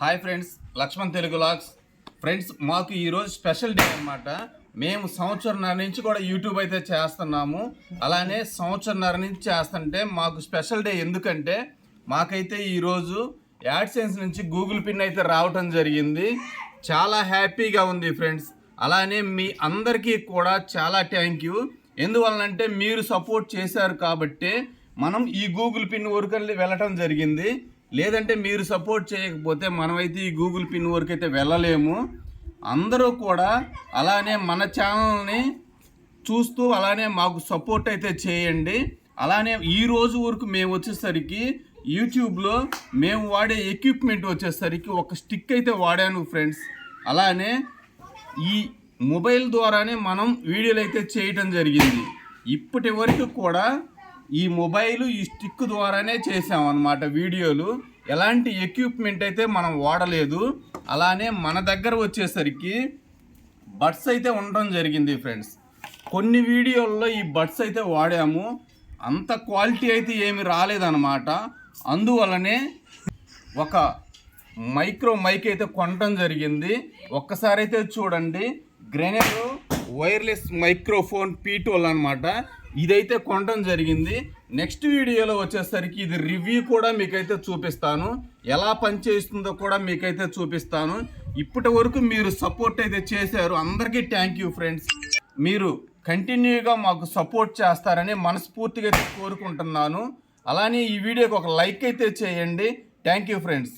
Hi friends Lakshman Telugu logs. Friends మాకు ఈరోజు special day అన్నమాట. మేము సంవత్సరంన్నర నుంచి కూడా యూట్యూబ్ అయితే చేస్తున్నాము. అలానే సంవత్సరంన్నర నుంచి చేస్తుంటే మాకు స్పెషల్ డే ఎందుకంటే మాకైతే ఈరోజు యాడ్సెన్స్ నుంచి గూగుల్ పిన్ అయితే రావటం జరిగింది. చాలా హ్యాపీగా ఉంది ఫ్రెండ్స్. అలానే మీ అందరికీ కూడా చాలా థ్యాంక్ యూ. ఎందువలనంటే మీరు సపోర్ట్ చేశారు కాబట్టి మనం ఈ గూగుల్ పిన్ వరకు వెళ్ళటం జరిగింది. లేదంటే మీరు సపోర్ట్ చేయకపోతే మనమైతే ఈ గూగుల్ పిన్ వరకు అయితే వెళ్ళలేము. అందరూ కూడా అలానే మన ఛానల్ని చూస్తూ అలానే మాకు సపోర్ట్ అయితే చేయండి. అలానే ఈ రోజు వరకు మేము వచ్చేసరికి యూట్యూబ్లో మేము వాడే ఎక్విప్మెంట్ వచ్చేసరికి ఒక స్టిక్ అయితే వాడాను ఫ్రెండ్స్. అలానే ఈ మొబైల్ ద్వారానే మనం వీడియోలు అయితే చేయటం జరిగింది. ఇప్పటి వరకు కూడా ఈ మొబైల్ ఈ స్టిక్ ద్వారానే చేసాం అన్నమాట వీడియోలు. ఎలాంటి ఎక్విప్మెంట్ అయితే మనం వాడలేదు. అలానే మన దగ్గర వచ్చేసరికి బడ్స్ అయితే ఉండడం జరిగింది ఫ్రెండ్స్. కొన్ని వీడియోల్లో ఈ బడ్స్ అయితే వాడాము. అంత క్వాలిటీ అయితే ఏమి రాలేదన్నమాట. అందువలనే ఒక మైక్రో మైక్ అయితే కొనడం జరిగింది. ఒక్కసారి అయితే చూడండి. గ్రెనేడ్ వైర్లెస్ మైక్రోఫోన్ పీటోల్ అనమాట ఇదైతే కొనడం జరిగింది. నెక్స్ట్ వీడియోలో వచ్చేసరికి ఇది రివ్యూ కూడా మీకైతే చూపిస్తాను. ఎలా పనిచేస్తుందో కూడా మీకైతే చూపిస్తాను. ఇప్పటి వరకు మీరు సపోర్ట్ అయితే చేశారు. అందరికీ థ్యాంక్ యూ ఫ్రెండ్స్ మీరు కంటిన్యూగా మాకు సపోర్ట్ చేస్తారని మనస్ఫూర్తిగా కోరుకుంటున్నాను. అలానే ఈ వీడియోకి ఒక లైక్ అయితే చేయండి. Thank you friends